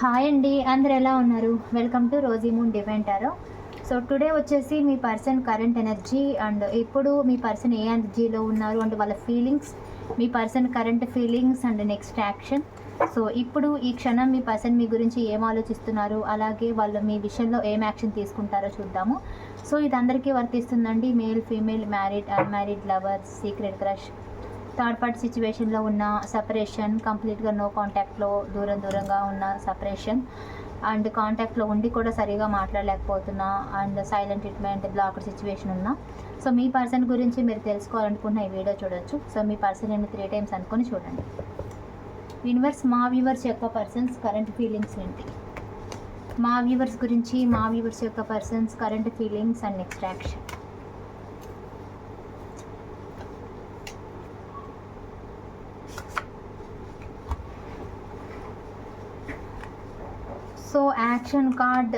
Hi అండి అందరు ఎలా ఉన్నారు? Welcome to Rosy Moon Divine so today వచ్చేసి మీ పర్సన్ కరెంట్ ఎనర్జీ అండ్ ఇప్పుడు మీ పర్సన్ ఏ ఎనర్జీలో ఉన్నారు అంటే వాళ్ళ feelings me person current feelings and next action so ఇప్పుడు ఈ క్షణం మీ పర్సన్ మీ గురించి ఏం ఆలోచిస్తున్నారు? అలాగే వాళ్ళు మీ విషయంలో ఏం యాక్షన్ తీసుకుంటారో చూద్దాము. సో ఇది అందరికీ వర్తిస్తుందండి. Male female married unmarried lovers secret crush third party సిచ్యువేషన్లో ఉన్న సపరేషన్ కంప్లీట్గా నో కాంటాక్ట్లో దూరం దూరంగా ఉన్న సపరేషన్ అండ్ కాంటాక్ట్లో ఉండి కూడా సరిగా మాట్లాడలేకపోతున్నా. And silent treatment blocked situation ఉన్నా. సో మీ పర్సన్ గురించి మీరు తెలుసుకోవాలనుకున్న ఈ వీడియో చూడొచ్చు. సో మీ పర్సన్ నేను త్రీ టైమ్స్ అనుకొని చూడండి. యూనివర్స్ మా వ్యూవర్స్ యొక్క పర్సన్స్ కరెంట్ ఫీలింగ్స్ ఏంటి? మా వ్యూవర్స్ గురించి మా వ్యూవర్స్ యొక్క persons current feelings and next action so action card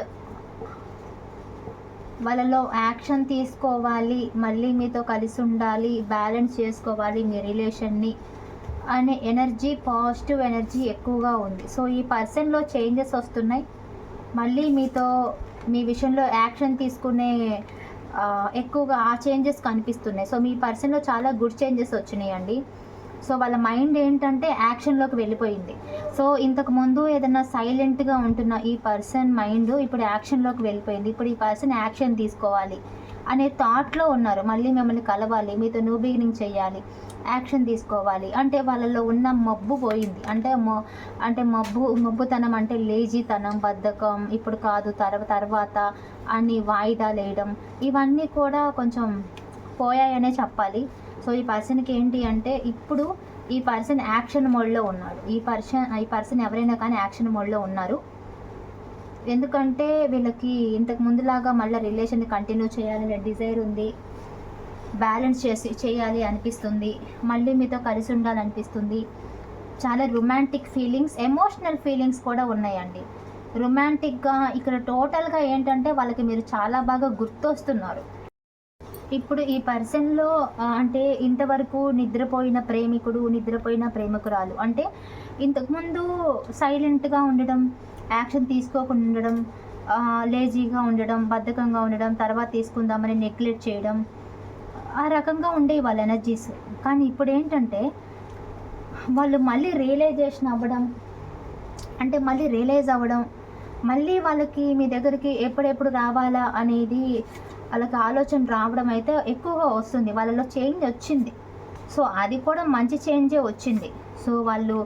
వాళ్ళలో యాక్షన్ తీసుకోవాలి మళ్ళీ మీతో కలిసి ఉండాలి బ్యాలెన్స్ చేసుకోవాలి మీ రిలేషన్ని అనే ఎనర్జీ పాజిటివ్ ఎనర్జీ ఎక్కువగా ఉంది. సో ఈ పర్సన్లో చేంజెస్ వస్తున్నాయి. మళ్ళీ మీతో మీ విషయంలో యాక్షన్ తీసుకునే ఎక్కువగా ఆ చేంజెస్ కనిపిస్తున్నాయి. సో మీ పర్సన్లో చాలా గుడ్ చేంజెస్ వచ్చినాయండి. సో వాళ్ళ మైండ్ ఏంటంటే యాక్షన్లోకి వెళ్ళిపోయింది. సో ఇంతకు ముందు ఏదైనా సైలెంట్గా ఉంటున్న ఈ పర్సన్ మైండ్ ఇప్పుడు యాక్షన్లోకి వెళ్ళిపోయింది. ఇప్పుడు ఈ పర్సన్ యాక్షన్ తీసుకోవాలి అనే థాట్లో ఉన్నారు. మళ్ళీ మిమ్మల్ని కలవాలి మీతో న్యూ బిగినింగ్ చేయాలి యాక్షన్ తీసుకోవాలి. అంటే వాళ్ళలో ఉన్న మబ్బు పోయింది. అంటే మొ అంటే మబ్బు మబ్బుతనం అంటే లేజీతనం బద్ధకం ఇప్పుడు కాదు తర్వ తర్వాత అని వాయిదాలు వేయడం ఇవన్నీ కూడా కొంచెం పోయాయనే చెప్పాలి. సో ఈ పర్సన్కి ఏంటి అంటే ఇప్పుడు ఈ పర్సన్ యాక్షన్ మోడ్లో ఉన్నాడు. ఈ పర్సన్ ఈ పర్సన్ ఎవరైనా కానీ యాక్షన్ మోడ్లో ఉన్నారు. ఎందుకంటే వీళ్ళకి ఇంతకు ముందులాగా మళ్ళీ రిలేషన్ కంటిన్యూ చేయాలనే డిజైర్ ఉంది బ్యాలెన్స్ చేసి చేయాలి అనిపిస్తుంది మళ్ళీ మీతో కలిసి ఉండాలనిపిస్తుంది. చాలా రొమాంటిక్ ఫీలింగ్స్ ఎమోషనల్ ఫీలింగ్స్ కూడా ఉన్నాయండి. రొమాంటిక్గా ఇక్కడ టోటల్గా ఏంటంటే వాళ్ళకి మీరు చాలా బాగా గుర్తొస్తున్నారు. ఇప్పుడు ఈ పర్సన్లో అంటే ఇంతవరకు నిద్రపోయిన ప్రేమికుడు నిద్రపోయిన ప్రేమికురాలు అంటే ఇంతకుముందు సైలెంట్గా ఉండడం యాక్షన్ తీసుకోకుండా ఉండడం లేజీగా ఉండడం బద్ధకంగా ఉండడం తర్వాత తీసుకుందామని నెగ్లెక్ట్ చేయడం ఆ రకంగా ఉండే వాళ్ళ ఎనర్జీస్. కానీ ఇప్పుడు ఏంటంటే వాళ్ళు మళ్ళీ రియలైజేషన్ అవ్వడం అంటే మళ్ళీ రియలైజ్ అవ్వడం మళ్ళీ వాళ్ళకి మీ దగ్గరికి ఎప్పుడెప్పుడు రావాలా అనేది వాళ్ళకి ఆలోచన రావడం అయితే ఎక్కువగా వస్తుంది. వాళ్ళలో చేంజ్ వచ్చింది. సో అది కూడా మంచి చేంజే వచ్చింది. సో వాళ్ళు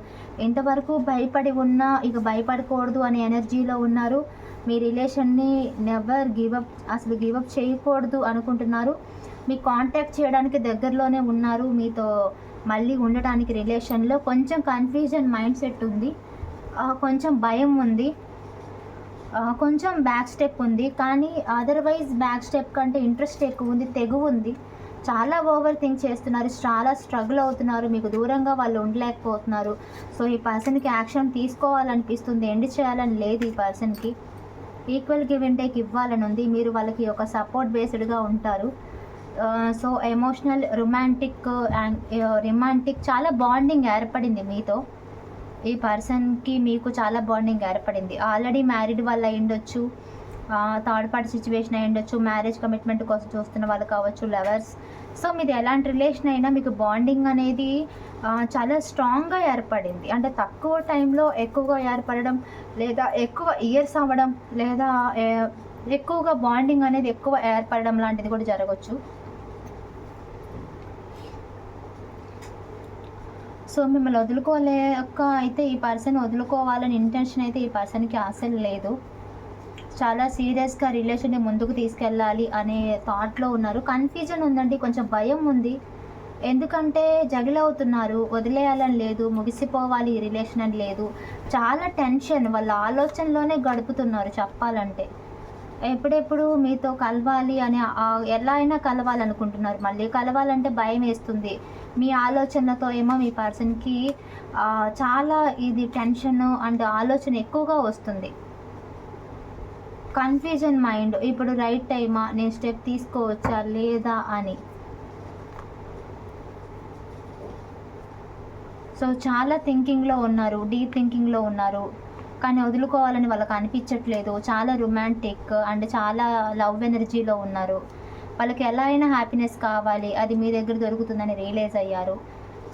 ఎంతవరకు భయపడి ఉన్నా ఇక భయపడకూడదు అనే ఎనర్జీలో ఉన్నారు. మీ రిలేషన్ని నెవర్ గివప్ అసలు గివప్ చేయకూడదు అనుకుంటున్నారు. మీ కాంటాక్ట్ చేయడానికి దగ్గరలోనే ఉన్నారు. మీతో మళ్ళీ ఉండడానికి రిలేషన్లో కొంచెం కన్ఫ్యూజన్ మైండ్ సెట్ ఉంది కొంచెం భయం ఉంది. కొంచెం బ్యాక్ స్టెప్ ఉంది. కానీ అదర్వైజ్ బ్యాక్ స్టెప్ కంటే ఇంట్రెస్ట్ ఎక్కువ ఉంది తెగు ఉంది. చాలా ఓవర్ థింక్ చేస్తున్నారు చాలా స్ట్రగుల్ అవుతున్నారు. మీకు దూరంగా వాళ్ళు ఉండలేకపోతున్నారు. సో ఈ పర్సన్కి యాక్షన్ తీసుకోవాలనిపిస్తుంది ఎండ్ చేయాలని లేదు ఈ పర్సన్కి ఈక్వల్ గివ్ అండ్ టేక్ ఇవ్వాలని ఉంది. మీరు వాళ్ళకి ఒక సపోర్ట్ బేస్డ్గా ఉంటారు. So emotional romantic and romantic చాలా బాండింగ్ ఏర్పడింది మీతో. ఈ పర్సన్కి మీకు చాలా బాండింగ్ ఏర్పడింది. ఆల్రెడీ మ్యారీడ్ వాళ్ళు అయ్యుండొచ్చు. థర్డ్ పార్టీ సిచ్యువేషన్ అయ్యుండొచ్చు. మ్యారేజ్ కమిట్మెంట్ కోసం చూస్తున్న వాళ్ళు కావచ్చు లవర్స్. సో మీది ఎలాంటి రిలేషన్ అయినా మీకు బాండింగ్ అనేది చాలా స్ట్రాంగ్గా ఏర్పడింది. అంటే తక్కువ టైంలో ఎక్కువగా ఏర్పడడం లేదా ఎక్కువ ఇయర్స్ అవ్వడం లేదా ఎక్కువగా బాండింగ్ అనేది ఎక్కువ ఏర్పడడం లాంటిది కూడా జరగవచ్చు సో మిమ్మల్ని వదులుకోలేక అయితే ఈ పర్సన్ వదులుకోవాలని ఇంటెన్షన్ అయితే ఈ పర్సన్కి అసలు లేదు. చాలా సీరియస్గా రిలేషన్ని ముందుకు తీసుకెళ్ళాలి అనే థాట్లో ఉన్నారు. కన్ఫ్యూజన్ ఉందండి కొంచెం భయం ఉంది. ఎందుకంటే జగిలవుతున్నారు వదిలేయాలని లేదు ముగిసిపోవాలి ఈ రిలేషన్ అని లేదు. చాలా టెన్షన్ వాళ్ళ ఆలోచనలోనే గడుపుతున్నారు చెప్పాలంటే. ఎప్పుడెప్పుడు మీతో కలవాలి అని ఎలా అయినా కలవాలనుకుంటున్నారు. మళ్ళీ కలవాలంటే భయం వేస్తుంది. మీ ఆలోచనలతో ఏమో మీ పర్సన్కి చాలా ఇది టెన్షన్ అండ్ ఆలోచన ఎక్కువగా వస్తుంది. కన్ఫ్యూజన్ మైండ్ ఇప్పుడు రైట్ టైమా నేను స్టెప్ తీసుకోవచ్చా లేదా అని. సో చాలా థింకింగ్లో ఉన్నారు డీప్ థింకింగ్లో ఉన్నారు. కానీ వదులుకోవాలని వాళ్ళకి అనిపించట్లేదు. చాలా రొమాంటిక్ అండ్ చాలా లవ్ ఎనర్జీలో ఉన్నారు. వాళ్ళకి ఎలా అయినా హ్యాపీనెస్ కావాలి. అది మీ దగ్గర దొరుకుతుందని రియలైజ్ అయ్యారు.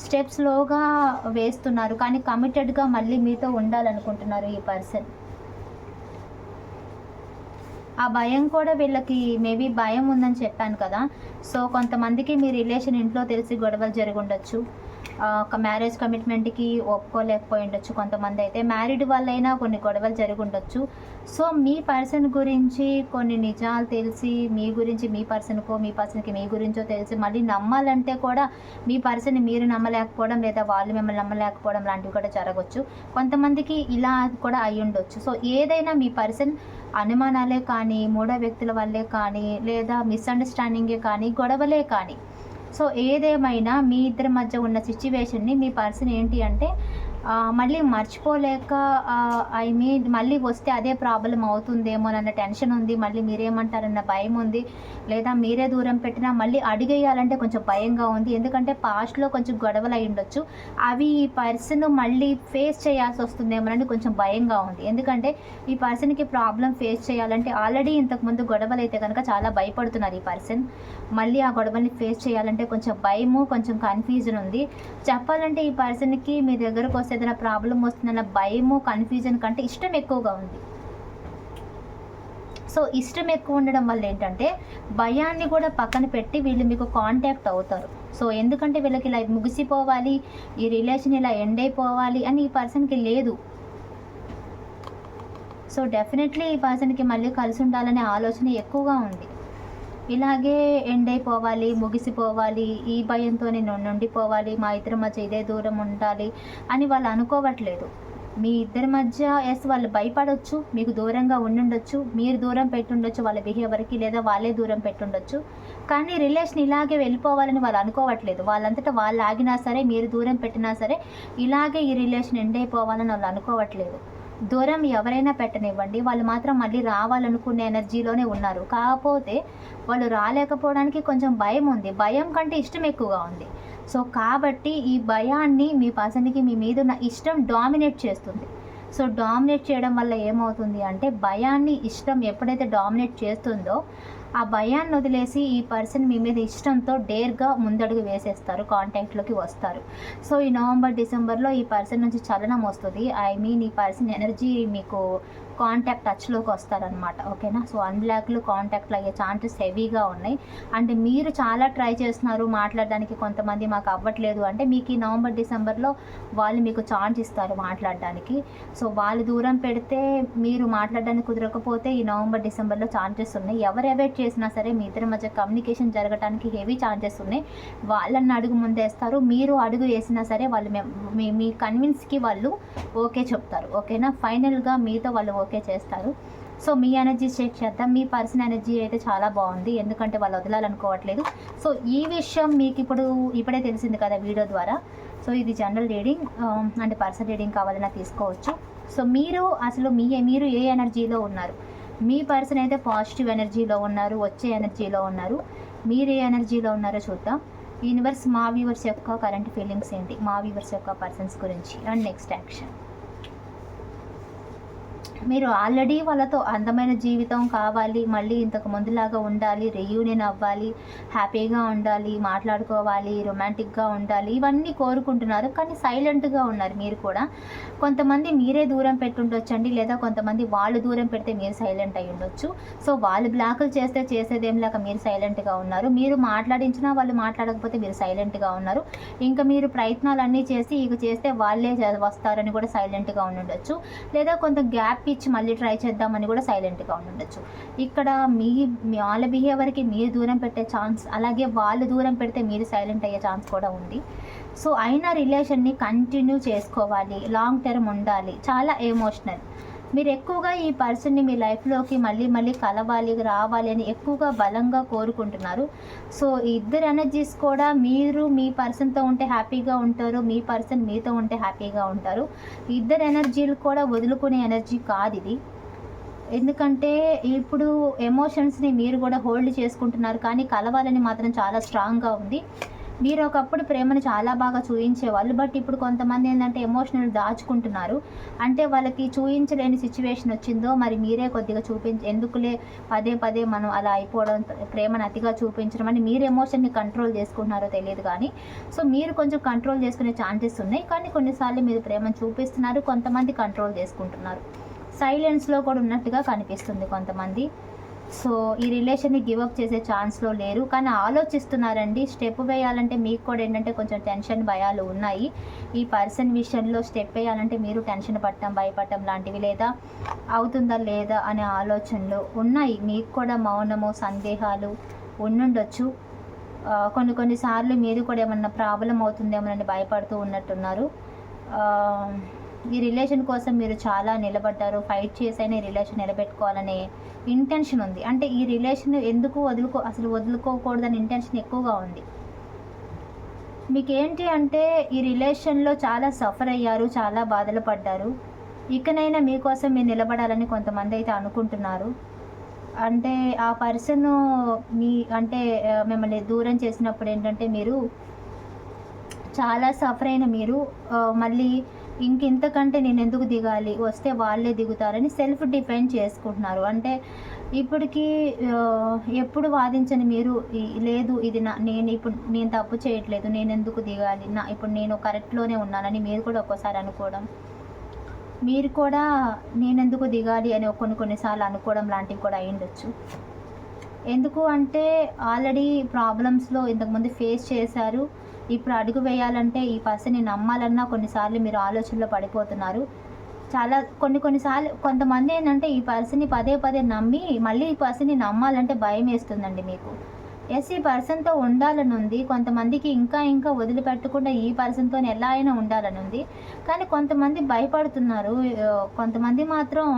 స్టెప్స్ లోగా వేస్తున్నారు. కానీ కమిటెడ్గా మళ్ళీ మీతో ఉండాలనుకుంటున్నారు ఈ పర్సన్ ఆ భయం కూడా వీళ్ళకి మేబీ భయం ఉందని చెప్పాను కదా. సో కొంతమందికి మీ రిలేషన్ ఇంట్లో తెలిసి గొడవలు జరిగి ఉండొచ్చు. ఒక మ్యారేజ్ కమిట్మెంట్కి ఒప్పుకోలేకపోయి ఉండొచ్చు కొంతమంది అయితే మ్యారీడ్ వాళ్ళైనా కొన్ని గొడవలు జరిగి ఉండొచ్చు సో మీ పర్సన్ గురించి కొన్ని నిజాలు తెలిసి మీ గురించి మీ పర్సన్కో మీ పర్సన్కి మీ గురించో తెలిసి మళ్ళీ నమ్మాలంటే కూడా మీ పర్సన్ మీరు నమ్మలేకపోవడం లేదా వాళ్ళు మిమ్మల్ని నమ్మలేకపోవడం లాంటివి కూడా జరగవచ్చు కొంతమందికి ఇలా కూడా అయి ఉండొచ్చు సో ఏదైనా మీ పర్సన్ అనుమానాలే కానీ మూడో వ్యక్తుల వల్లే కానీ లేదా మిస్అండర్స్టాండింగే కానీ గొడవలే కానీ సో ఏదేమైనా మీ ఇద్దరి మధ్య ఉన్న సిచ్యువేషన్ని మీ పర్సన్ ఏంటి అంటే మళ్ళీ మర్చిపోలేక ఐ మీన్ మళ్ళీ వస్తే అదే ప్రాబ్లం అవుతుందేమో అన్న టెన్షన్ ఉంది. మళ్ళీ మీరేమంటారన్న భయం ఉంది. లేదా మీరే దూరం పెట్టినా మళ్ళీ అడిగేయాలంటే కొంచెం భయంగా ఉంది. ఎందుకంటే పాస్ట్లో కొంచెం గొడవలు అయి ఉండొచ్చు. అవి ఈ పర్సన్ మళ్ళీ ఫేస్ చేయాల్సి వస్తుందేమోనని కొంచెం భయంగా ఉంది. ఎందుకంటే ఈ పర్సన్కి ప్రాబ్లం ఫేస్ చేయాలంటే ఆల్రెడీ ఇంతకుముందు గొడవలు అయితే కనుక చాలా భయపడుతున్నారు ఈ పర్సన్ మళ్ళీ ఆ గొడవల్ని ఫేస్ చేయాలంటే కొంచెం భయము కొంచెం కన్ఫ్యూజన్ ఉంది. చెప్పాలంటే ఈ పర్సన్కి మీ దగ్గరకు వస్తే ఏదైనా ప్రాబ్లం వస్తుందన్న భయము కన్ఫ్యూజన్ కంటే ఇష్టం ఎక్కువగా ఉంది. సో ఇష్టం ఎక్కువ ఉండడం వల్ల ఏంటంటే భయాన్ని కూడా పక్కన పెట్టి వీళ్ళు మీకు కాంటాక్ట్ అవుతారు. సో ఎందుకంటే వీళ్ళకి ఇలా ముగిసిపోవాలి ఈ రిలేషన్ ఇలా ఎండ్ అయిపోవాలి అని ఈ పర్సన్కి లేదు. సో డెఫినెట్లీ ఈ పర్సన్కి మళ్ళీ కలిసి ఉండాలనే ఆలోచన ఎక్కువగా ఉంది. ఇలాగే ఎండ్ అయిపోవాలి ముగిసిపోవాలి ఈ భయంతో నేను నుండిపోవాలి మా ఇద్దరి మధ్య ఇదే దూరం ఉండాలి అని వాళ్ళు అనుకోవట్లేదు. మీ ఇద్దరి మధ్య ఎస్ వాళ్ళు భయపడొచ్చు మీకు దూరంగా ఉండుండొచ్చు మీరు దూరం పెట్టుండొచ్చు వాళ్ళ బిహేవియర్కి లేదా వాళ్ళే దూరం పెట్టుండొచ్చు. కానీ రిలేషన్ ఇలాగే వెళ్ళిపోవాలని వాళ్ళు అనుకోవట్లేదు. వాళ్ళంతటా వాళ్ళు ఆగినా సరే మీరు దూరం పెట్టినా సరే ఇలాగే ఈ రిలేషన్ ఎండ్ అయిపోవాలని వాళ్ళు అనుకోవట్లేదు. దూరం ఎవరైనా పెట్టనివ్వండి. వాళ్ళు మాత్రం మళ్ళీ రావాలనుకునే ఎనర్జీలోనే ఉన్నారు. కాకపోతే వాళ్ళు రాలేకపోవడానికి కొంచెం భయం ఉంది. భయం కంటే ఇష్టం ఎక్కువగా ఉంది. సో కాబట్టి ఈ భయాన్ని మీ పర్సన్కి మీ మీద ఉన్న ఇష్టం డామినేట్ చేస్తుంది. సో డామినేట్ చేయడం వల్ల ఏమవుతుంది అంటే భయాన్ని ఇష్టం ఎప్పుడైతే డామినేట్ చేస్తుందో ఆ భయాన్ని వదిలేసి ఈ పర్సన్ మీ మీద ఇష్టంతో డేర్గా ముందడుగు వేసేస్తారు కాంటాక్ట్లోకి వస్తారు. సో ఈ నవంబర్ డిసెంబర్లో ఈ పర్సన్ నుంచి చలనం వస్తుంది. ఐ మీన్ ఈ పర్సన్ ఎనర్జీ మీకు కాంటాక్ట్ టచ్లోకి వస్తారనమాట ఓకేనా? సో అన్బ్లాక్లు కాంటాక్ట్లు అయ్యే ఛాన్సెస్ హెవీగా ఉన్నాయి. అంటే మీరు చాలా ట్రై చేస్తున్నారు మాట్లాడడానికి కొంతమంది మాకు అవ్వట్లేదు అంటే మీకు ఈ నవంబర్ డిసెంబర్లో వాళ్ళు మీకు ఛాన్స్ ఇస్తారు మాట్లాడడానికి. సో వాళ్ళు దూరం పెడితే మీరు మాట్లాడడానికి కుదరకపోతే ఈ నవంబర్ డిసెంబర్లో ఛాన్సెస్ ఉన్నాయి. ఎవరు అవాయిడ్ చేసినా సరే మీ ఇద్దరి మధ్య కమ్యూనికేషన్ జరగడానికి హెవీ ఛాన్సెస్ ఉన్నాయి. వాళ్ళని అడుగు ముందేస్తారు. మీరు అడుగు వేసినా సరే వాళ్ళు మీ మీ కన్విన్స్కి వాళ్ళు ఓకే చెప్తారు ఓకేనా? ఫైనల్గా మీతో వాళ్ళు ఓకే చేస్తారు. సో మీ ఎనర్జీ చెక్ చేద్దాం. మీ పర్సన్ ఎనర్జీ అయితే చాలా బాగుంది. ఎందుకంటే వాళ్ళు వదలాలనుకోవట్లేదు. సో ఈ విషయం మీకు ఇప్పుడు ఇప్పుడే తెలిసింది కదా వీడియో ద్వారా. సో ఇది జనరల్ రీడింగ్. అంటే పర్సన్ రీడింగ్ కావాలన్నా తీసుకోవచ్చు. సో మీరు అసలు మీ మీరు ఏ ఎనర్జీలో ఉన్నారు? మీ పర్సన్ అయితే పాజిటివ్ ఎనర్జీలో ఉన్నారు వచ్చే ఎనర్జీలో ఉన్నారు. మీరు ఏ ఎనర్జీలో ఉన్నారో చూద్దాం. యూనివర్స్ మా వ్యూవర్స్ యొక్క కరెంట్ ఫీలింగ్స్ ఏంటి? మా వ్యూవర్స్ యొక్క పర్సన్స్ గురించి. And next action. మీరు ఆల్రెడీ వాళ్ళతో అందమైన జీవితం కావాలి మళ్ళీ ఇంతకు ముందులాగా ఉండాలి రియూనియన్ అవ్వాలి హ్యాపీగా ఉండాలి మాట్లాడుకోవాలి రొమాంటిక్గా ఉండాలి ఇవన్నీ కోరుకుంటున్నారు. కానీ సైలెంట్గా ఉన్నారు మీరు కూడా. కొంతమంది మీరే దూరం పెట్టుండొచ్చండి లేదా కొంతమంది వాళ్ళు దూరం పెడితే మీరు సైలెంట్ అయి ఉండొచ్చు. సో వాళ్ళు బ్లాకులు చేస్తే చేసేదేం లేక మీరు సైలెంట్గా ఉన్నారు. మీరు మాట్లాడించినా వాళ్ళు మాట్లాడకపోతే మీరు సైలెంట్గా ఉన్నారు. ఇంకా మీరు ప్రయత్నాలన్నీ చేసి ఇక చేస్తే వాళ్ళే వస్తారని కూడా సైలెంట్గా ఉండొచ్చు లేదా కొంత గ్యాప్ ఇచ్చి మళ్ళీ ట్రై చేద్దామని కూడా సైలెంట్గా ఉండుండొచ్చు ఇక్కడ మీ మీ వాళ్ళ బిహేవియర్కి మీరు దూరం పెట్టే ఛాన్స్ అలాగే వాళ్ళు దూరం పెడితే మీరు సైలెంట్ అయ్యే ఛాన్స్ కూడా ఉంది. సో అయిన రిలేషన్ని కంటిన్యూ చేసుకోవాలి. లాంగ్ టర్మ్ ఉండాలి. చాలా ఎమోషనల్ మీరు ఎక్కువగా ఈ పర్సన్ని మీ లైఫ్లోకి మళ్ళీ మళ్ళీ కలవాలి రావాలి అని ఎక్కువగా బలంగా కోరుకుంటున్నారు. సో ఇద్దరు ఎనర్జీస్ కూడా మీరు మీ పర్సన్తో ఉంటే హ్యాపీగా ఉంటారు మీ పర్సన్ మీతో ఉంటే హ్యాపీగా ఉంటారు. ఇద్దరు ఎనర్జీలు కూడా వదులుకునే ఎనర్జీ కాదు ఇది. ఎందుకంటే ఇప్పుడు ఎమోషన్స్ని మీరు కూడా హోల్డ్ చేసుకుంటున్నారు కానీ కలవాలని మాత్రం చాలా స్ట్రాంగ్గా ఉంది. మీరు ఒకప్పుడు ప్రేమను చాలా బాగా చూయించేవాళ్ళు బట్ ఇప్పుడు కొంతమంది ఏంటంటే ఎమోషనల్ దాచుకుంటున్నారు. అంటే వాళ్ళకి చూయించలేని సిచ్యువేషన్ వచ్చిందో మరి మీరే కొద్దిగా చూపించ ఎందుకులే పదే పదే మనం అలా అయిపోవడం ప్రేమను అతిగా చూపించడం అని మీరు ఎమోషన్ని కంట్రోల్ చేసుకుంటున్నారో తెలియదు కానీ సో మీరు కొంచెం కంట్రోల్ చేసుకునే ఛాన్సెస్ ఉన్నాయి. కానీ కొన్నిసార్లు మీరు ప్రేమను చూపిస్తున్నారు కొంతమంది కంట్రోల్ చేసుకుంటున్నారు. సైలెన్స్లో కూడా ఉన్నట్టుగా కనిపిస్తుంది కొంతమంది. సో ఈ రిలేషన్ని గివప్ చేసే ఛాన్స్లో లేరు. కానీ ఆలోచిస్తున్నారండి. స్టెప్ వేయాలంటే మీకు కూడా ఏంటంటే కొంచెం టెన్షన్ భయాలు ఉన్నాయి. ఈ పర్సన్ విషయంలో స్టెప్ వేయాలంటే మీరు టెన్షన్ పట్టడం భయపడటం లాంటివి లేదా అవుతుందా లేదా అనే ఆలోచనలు ఉన్నాయి. మీకు కూడా మౌనము సందేహాలు ఉండుండొచ్చు. కొన్ని కొన్నిసార్లు మీరు కూడా ఏమన్నా ప్రాబ్లం అవుతుందేమోనని భయపడుతూ ఉన్నట్టున్నారు. ఈ రిలేషన్ కోసం మీరు చాలా నిలబడ్డారు. ఫైట్ చేసైనా ఈ రిలేషన్ నిలబెట్టుకోవాలనే ఇంటెన్షన్ ఉంది. అంటే ఈ రిలేషన్ ఎందుకు వదులుకో అసలు వదులుకోకూడదని ఇంటెన్షన్ ఎక్కువగా ఉంది. మీకు ఏంటి అంటే ఈ రిలేషన్లో చాలా సఫర్ అయ్యారు చాలా బాధలు పడ్డారు. ఇకనైనా మీకోసం మీరు నిలబడాలని కొంతమంది అయితే అనుకుంటున్నారు. అంటే ఆ పర్సన్ మీ అంటే మిమ్మల్ని దూరం చేసినప్పుడు ఏంటంటే మీరు చాలా సఫర్ అయిన మీరు మళ్ళీ ఇంకెంతకంటే నేను ఎందుకు దిగాలి? వస్తే వాళ్ళే దిగుతారని సెల్ఫ్ డిఫెండ్ చేసుకుంటున్నారు. అంటే ఇప్పటికీ ఎప్పుడు వాదించని మీరు లేదు ఇది నా నేను ఇప్పుడు నేను తప్పు చేయట్లేదు నేను ఎందుకు దిగాలి? నా ఇప్పుడు నేను కరెక్ట్లోనే ఉన్నానని మీరు కూడా ఒక్కోసారి అనుకోవడం. మీరు కూడా నేనెందుకు దిగాలి అని కొన్ని కొన్నిసార్లు అనుకోవడం లాంటివి కూడా అయ్యుండొచ్చు ఎందుకు అంటే ఆల్రెడీ ప్రాబ్లమ్స్లో ఇంతకుముందు ఫేస్ చేశారు. ఇప్పుడు అడుగు వేయాలంటే ఈ పర్సన్ని నమ్మాలన్నా కొన్నిసార్లు మీరు ఆలోచనలో పడిపోతున్నారు. చాలా కొన్ని కొన్నిసార్లు కొంతమంది ఏంటంటే ఈ పర్సన్ని పదే పదే నమ్మి మళ్ళీ ఈ పర్సన్ని నమ్మాలంటే భయం వేస్తుందండి మీకు. ఎస్ ఈ పర్సన్తో ఉండాలని ఉంది. కొంతమందికి ఇంకా ఇంకా వదిలిపెట్టకుండా ఈ పర్సన్తో ఎలా అయినా ఉండాలని ఉంది. కానీ కొంతమంది భయపడుతున్నారు. కొంతమంది మాత్రం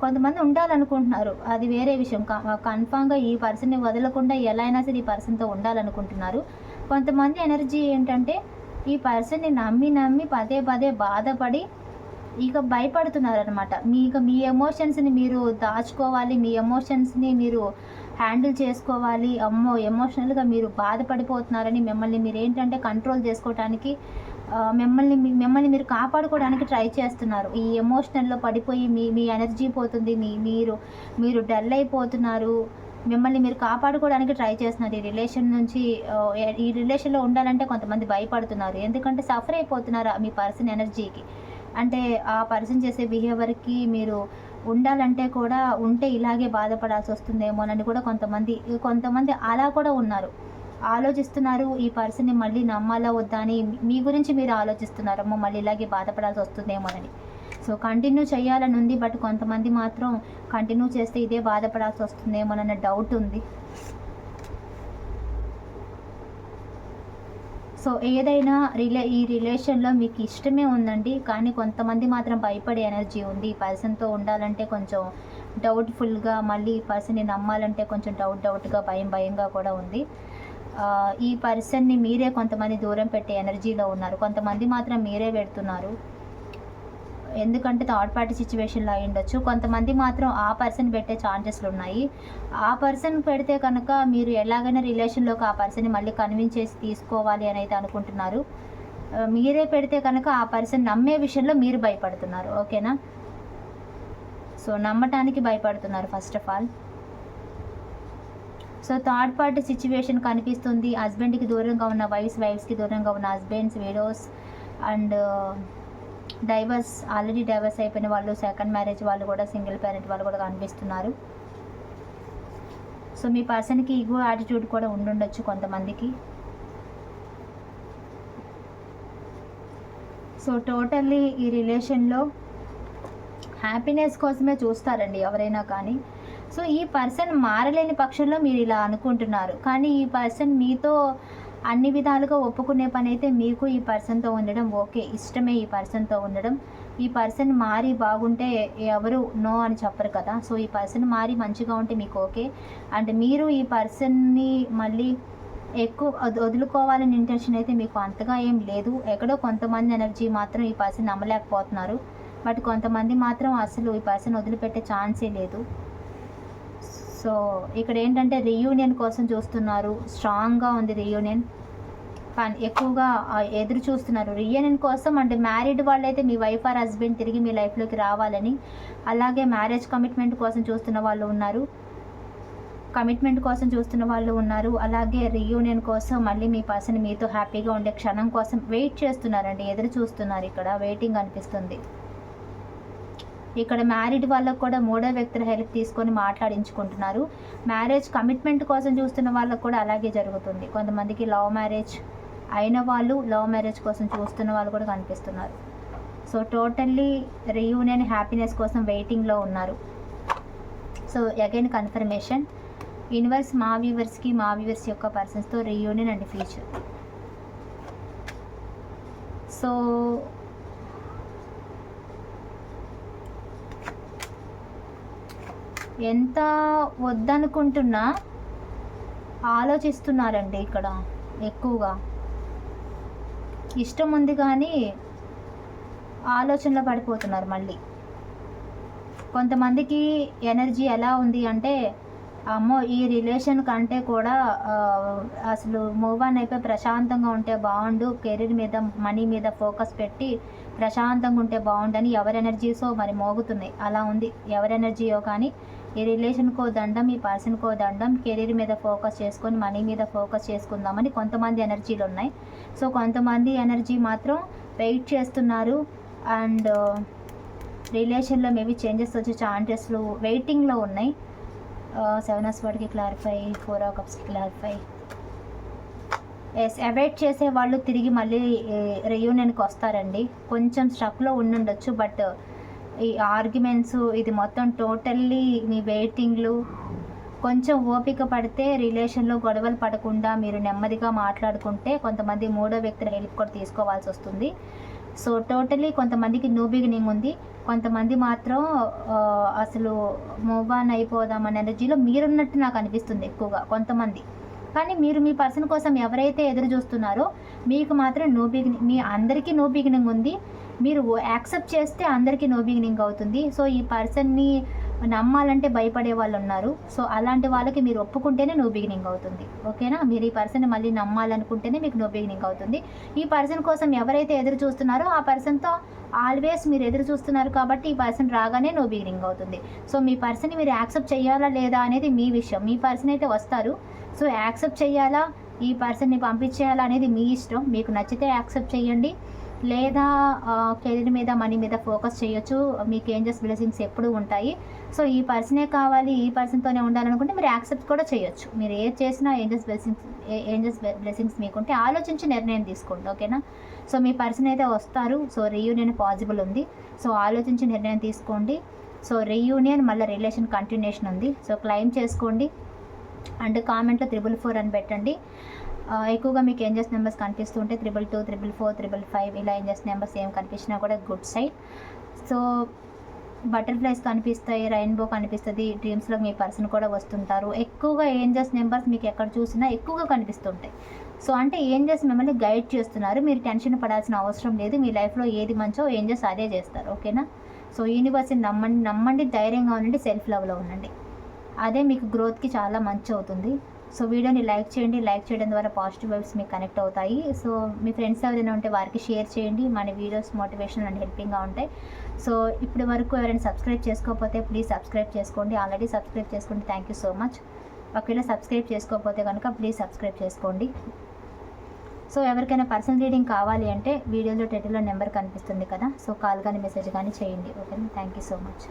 కొంతమంది ఉండాలనుకుంటున్నారు. అది వేరే విషయం. కన్ఫామ్గా ఈ పర్సన్ని వదలకుండా ఎలా అయినా సరే ఈ పర్సన్తో ఉండాలనుకుంటున్నారు. కొంతమంది ఎనర్జీ ఏంటంటే ఈ పర్సన్ని నమ్మి నమ్మి పదే పదే బాధపడి ఇక భయపడుతున్నారు అనమాట మీ ఇక మీ ఎమోషన్స్ని మీరు దాచుకోవాలి మీ ఎమోషన్స్ని మీరు హ్యాండిల్ చేసుకోవాలి అమ్మో ఎమోషనల్గా మీరు బాధపడిపోతున్నారని మిమ్మల్ని మీరు ఏంటంటే కంట్రోల్ చేసుకోవడానికి మిమ్మల్ని మిమ్మల్ని మీరు కాపాడుకోవడానికి ట్రై చేస్తున్నారు. ఈ ఎమోషనల్లో పడిపోయి మీ మీ ఎనర్జీ పోతుంది మీ మీరు మీరు డల్ అయిపోతున్నారు. మిమ్మల్ని మీరు కాపాడుకోవడానికి ట్రై చేస్తున్నారు. ఈ రిలేషన్ నుంచి ఈ రిలేషన్లో ఉండాలంటే కొంతమంది భయపడుతున్నారు. ఎందుకంటే సఫర్ అయిపోతున్నారు మీ పర్సన్ ఎనర్జీకి? అంటే ఆ పర్సన్ చేసే బిహేవియర్కి మీరు ఉండాలంటే కూడా ఉంటే ఇలాగే బాధపడాల్సి వస్తుందేమోనని కూడా కొంతమంది కొంతమంది అలా కూడా ఉన్నారు. ఆలోచిస్తున్నారు ఈ పర్సన్ని మళ్ళీ నమ్మాలా వద్దా అని. మీ గురించి మీరు ఆలోచిస్తున్నారమ్మో మళ్ళీ ఇలాగే బాధపడాల్సి వస్తుందేమోనని సో కంటిన్యూ చేయాలని ఉంది బట్ కొంతమంది మాత్రం కంటిన్యూ చేస్తే ఇదే బాధపడాల్సి వస్తుందేమోనన్న డౌట్ ఉంది. సో ఏదైనా రిలే ఈ రిలేషన్లో మీకు ఇష్టమే ఉందండి కానీ కొంతమంది మాత్రం భయపడే ఎనర్జీ ఉంది. ఈ పర్సన్తో ఉండాలంటే కొంచెం డౌట్ఫుల్గా మళ్ళీ ఈ పర్సన్ని నమ్మాలంటే కొంచెం డౌట్ డౌట్గా భయం భయంగా కూడా ఉంది. ఈ పర్సన్ని మీరే కొంతమంది దూరం పెట్టే ఎనర్జీలో ఉన్నారు. కొంతమంది మాత్రం మీరే పెడుతున్నారు. ఎందుకంటే థర్డ్ పార్టీ సిచ్యువేషన్లో అయి ఉండొచ్చు కొంతమంది మాత్రం ఆ పర్సన్ పెట్టే ఛాన్సెస్లు ఉన్నాయి. ఆ పర్సన్ పెడితే కనుక మీరు ఎలాగైనా రిలేషన్లోకి ఆ పర్సన్ని మళ్ళీ కన్విన్స్ చేసి తీసుకోవాలి అని అయితే అనుకుంటున్నారు. మీరే పెడితే కనుక ఆ పర్సన్ నమ్మే విషయంలో మీరు భయపడుతున్నారు. ఓకేనా సో నమ్మటానికి భయపడుతున్నారు first of all so third party situation కనిపిస్తుంది. హస్బెండ్కి దూరంగా ఉన్న వైఫ్స్ వైఫ్స్కి దూరంగా ఉన్న husbands widows and divorce already divorce అయిపోయిన వాళ్ళు సెకండ్ మ్యారేజ్ వాళ్ళు కూడా సింగిల్ పేరెంట్ వాళ్ళు కూడా కనిపిస్తున్నారు. సో మీ పర్సన్కి ఈగో యాటిట్యూడ్ కూడా ఉండుండొచ్చు కొంతమందికి. సో టోటల్లీ ఈ రిలేషన్లో హ్యాపీనెస్ కోసమే చూస్తారండి ఎవరైనా కానీ. సో ఈ పర్సన్ మారలేని పక్షంలో మీరు ఇలా అనుకుంటున్నారు. కానీ ఈ పర్సన్ మీతో అన్ని విధాలుగా ఒప్పుకునే పని అయితే మీకు ఈ పర్సన్తో ఉండడం ఓకే. ఇష్టమే ఈ పర్సన్తో ఉండడం. ఈ పర్సన్ మారి బాగుంటే ఎవరు నో అని చెప్పరు కదా. సో ఈ పర్సన్ మారి మంచిగా ఉంటే మీకు ఓకే. అండ్ మీరు ఈ పర్సన్ని మళ్ళీ ఎక్కువ వదులుకోవాలని ఇంటెన్షన్ అయితే మీకు అంతగా ఏం లేదు. ఎక్కడో కొంతమంది ఎనర్జీ మాత్రం ఈ పర్సన్ నమ్మలేకపోతున్నారు. బట్ కొంతమంది మాత్రం అసలు ఈ పర్సన్ వదిలిపెట్టే ఛాన్సే లేదు. సో ఇక్కడ ఏంటంటే రీయూనియన్ కోసం చూస్తున్నారు. స్ట్రాంగ్గా ఉంది రీయూనియన్ కానీ ఎక్కువగా ఎదురు చూస్తున్నారు. రీయూనియన్ కోసం అంటే మ్యారీడ్ వాళ్ళైతే మీ వైఫ్ ఆర్ హస్బెండ్ తిరిగి మీ లైఫ్లోకి రావాలని అలాగే మ్యారేజ్ కమిట్మెంట్ కోసం చూస్తున్న వాళ్ళు ఉన్నారు. కమిట్మెంట్ కోసం చూస్తున్న వాళ్ళు ఉన్నారు. అలాగే రీయూనియన్ కోసం మళ్ళీ మీ పర్సన్ మీతో హ్యాపీగా ఉండే క్షణం కోసం వెయిట్ చేస్తున్నారండి. ఎదురు చూస్తున్నారు ఇక్కడ. వెయిటింగ్ అనిపిస్తుంది. ఇక్కడ మ్యారీడ్ వాళ్ళకు కూడా మూడో వ్యక్తుల హెల్ప్ తీసుకొని మాట్లాడించుకుంటున్నారు. మ్యారేజ్ కమిట్మెంట్ కోసం చూస్తున్న వాళ్ళకు కూడా అలాగే జరుగుతుంది. కొంతమందికి లవ్ మ్యారేజ్ అయిన వాళ్ళు లవ్ మ్యారేజ్ కోసం చూస్తున్న వాళ్ళు కూడా కనిపిస్తున్నారు. సో టోటల్లీ రీయూనియన్ హ్యాపీనెస్ కోసం వెయిటింగ్లో ఉన్నారు. సో అగైన్ కన్ఫర్మేషన్ యూనివర్స్ మా వ్యూవర్స్కి మా వ్యూవర్స్ యొక్క పర్సన్స్తో రీయూనియన్ అండ్ ఫ్యూచర్ సో ఎంత వద్దనుకుంటున్నా ఆలోచిస్తున్నారండి ఇక్కడ ఎక్కువగా. ఇష్టం ఉంది కానీ ఆలోచనలో పడిపోతున్నారు మళ్ళీ. కొంతమందికి ఎనర్జీ ఎలా ఉంది అంటే అమ్మో ఈ రిలేషన్ కంటే కూడా అసలు మూవ్ ఆన్ అయిపోయి ప్రశాంతంగా ఉంటే బాగుండు కెరీర్ మీద మనీ మీద ఫోకస్ పెట్టి ప్రశాంతంగా ఉంటే బాగుండని ఎవరి ఎనర్జీసో మరి మోగుతున్నాయి. అలా ఉంది ఎవరి ఎనర్జీయో కానీ ఈ రిలేషన్కో దండం ఈ పర్సన్కో దండం కెరీర్ మీద ఫోకస్ చేసుకొని మనీ మీద ఫోకస్ చేసుకుందామని కొంతమంది ఎనర్జీలు ఉన్నాయి సో కొంతమంది ఎనర్జీ మాత్రం వెయిట్ చేస్తున్నారు. అండ్ రిలేషన్లో మేబీ చేంజెస్ వచ్చే ఛాన్సెస్లు వెయిటింగ్లో ఉన్నాయి. సెవెన్ అస్ వర్డ్కి క్లారిఫై ఫోర్ ఓ కప్స్కి క్లారిఫై. ఎస్ అవాయిడ్ చేసే వాళ్ళు తిరిగి మళ్ళీ రియూనియన్కి వస్తారండి. కొంచెం స్ట్రక్లో ఉండుండొచ్చు బట్ ఈ ఆర్గ్యుమెంట్స్ ఇది మొత్తం టోటల్లీ మీ వెయిటింగ్లు కొంచెం ఓపిక పడితే రిలేషన్లో గొడవలు పడకుండా మీరు నెమ్మదిగా మాట్లాడుకుంటే కొంతమంది మూడో వ్యక్తుల హెల్ప్ కూడా తీసుకోవాల్సి వస్తుంది. సో టోటలీ కొంతమందికి న్యూ బిగినింగ్ ఉంది. కొంతమంది మాత్రం అసలు మూవ్ ఆన్ అయిపోదాం అనే ఎనర్జీలో మీరున్నట్టు నాకు అనిపిస్తుంది ఎక్కువగా కొంతమంది. కానీ మీరు మీ పర్సన్ కోసం ఎవరైతే ఎదురు చూస్తున్నారో మీకు మాత్రం నో బిగినింగ్ మీ అందరికీ నో బిగినింగ్ ఉంది. మీరు యాక్సెప్ట్ చేస్తే అందరికీ నో బిగినింగ్ అవుతుంది. సో ఈ పర్సన్ని నమ్మాలంటే భయపడే వాళ్ళు ఉన్నారు. సో అలాంటి వాళ్ళకి మీరు ఒప్పుకుంటేనే నో బిగినింగ్ అవుతుంది. ఓకేనా? మీరు ఈ పర్సన్ మళ్ళీ నమ్మాలనుకుంటేనే మీకు నో బిగినింగ్ అవుతుంది. ఈ పర్సన్ కోసం ఎవరైతే ఎదురు చూస్తున్నారో ఆ పర్సన్తో ఆల్వేస్ మీరు ఎదురు చూస్తున్నారు కాబట్టి ఈ పర్సన్ రాగానే నో బిగినింగ్ అవుతుంది. సో మీ పర్సన్ని మీరు యాక్సెప్ట్ చేయాలా లేదా అనేది మీ విషయం. మీ పర్సన్ అయితే వస్తారు. సో యాక్సెప్ట్ చేయాలా? ఈ పర్సన్ని పంపించేయాలా అనేది మీ ఇష్టం. మీకు నచ్చితే యాక్సెప్ట్ చేయండి. లేదా కెరీర్ మీద మనీ మీద ఫోకస్ చేయొచ్చు. మీకు ఏంజెస్ బ్లెస్సింగ్స్ ఎప్పుడూ ఉంటాయి. సో ఈ పర్సనే కావాలి ఈ పర్సన్తోనే ఉండాలనుకుంటే మీరు యాక్సెప్ట్ కూడా చేయొచ్చు. మీరు ఏది చేసినా ఏంజెస్ బ్లెస్సింగ్స్ ఏంజెస్ బ్లెస్సింగ్స్ మీకుంటే ఆలోచించి నిర్ణయం తీసుకోండి ఓకేనా? సో మీ పర్సన్ అయితే వస్తారు. సో రీయూనియన్ పాసిబుల్ ఉంది. సో ఆలోచించి నిర్ణయం తీసుకోండి. సో రీయూనియన్ మళ్ళీ రిలేషన్ కంటిన్యూషన్ ఉంది. సో క్లెయిమ్ చేసుకోండి. అండ్ కామెంట్లో త్రిబుల్ ఫోర్ అని పెట్టండి. ఎక్కువగా మీకు angels numbers కనిపిస్తుంటే triple two triple four triple five ఇలా ఏంజెస్ నెంబర్స్ ఏం కనిపించినా కూడా గుడ్ సైడ్. సో బటర్ఫ్లైస్ కనిపిస్తాయి రెయిన్బో కనిపిస్తుంది డ్రీమ్స్లో మీ పర్సన్ కూడా వస్తుంటారు. ఎక్కువగా ఏంజెస్ నెంబర్స్ మీకు ఎక్కడ చూసినా ఎక్కువగా కనిపిస్తుంటాయి. సో అంటే ఏంజెస్ మిమ్మల్ని గైడ్ చేస్తున్నారు? మీరు టెన్షన్ పడాల్సిన అవసరం లేదు. మీ లైఫ్లో ఏది మంచో ఏంజెస్ అదే చేస్తారు. ఓకేనా? సో యూనివర్స్ని నమ్మండి నమ్మండి ధైర్యంగా ఉండండి సెల్ఫ్ లవ్లో ఉండండి. అదే మీకు గ్రోత్కి చాలా మంచి అవుతుంది. సో వీడియోని లైక్ చేయండి లైక్ చేయడం ద్వారా పాజిటివ్ వైబ్స్ మీకు కనెక్ట్ అవుతాయి. సో మీ ఫ్రెండ్స్ ఎవరైనా ఉంటే వారికి షేర్ చేయండి. మన వీడియోస్ మోటివేషన్ అండ్ హెల్పింగ్గా ఉంటాయి. సో ఇప్పటి వరకు ఎవరైనా సబ్స్క్రైబ్ చేసుకోకపోతే ప్లీజ్ సబ్స్క్రైబ్ చేసుకోండి. ఆల్రెడీ సబ్స్క్రైబ్ చేసుకోండి థ్యాంక్ యూ సో మచ్. ఒకవేళ సబ్స్క్రైబ్ చేసుకోకపోతే కనుక ప్లీజ్ సబ్స్క్రైబ్ చేసుకోండి. సో ఎవరికైనా పర్సనల్ రీడింగ్ కావాలి అంటే వీడియోలో టైటిల్లో నెంబర్ కనిపిస్తుంది కదా. సో కాల్ కానీ మెసేజ్ కానీ చేయండి. ఓకేనా? Thank you so much.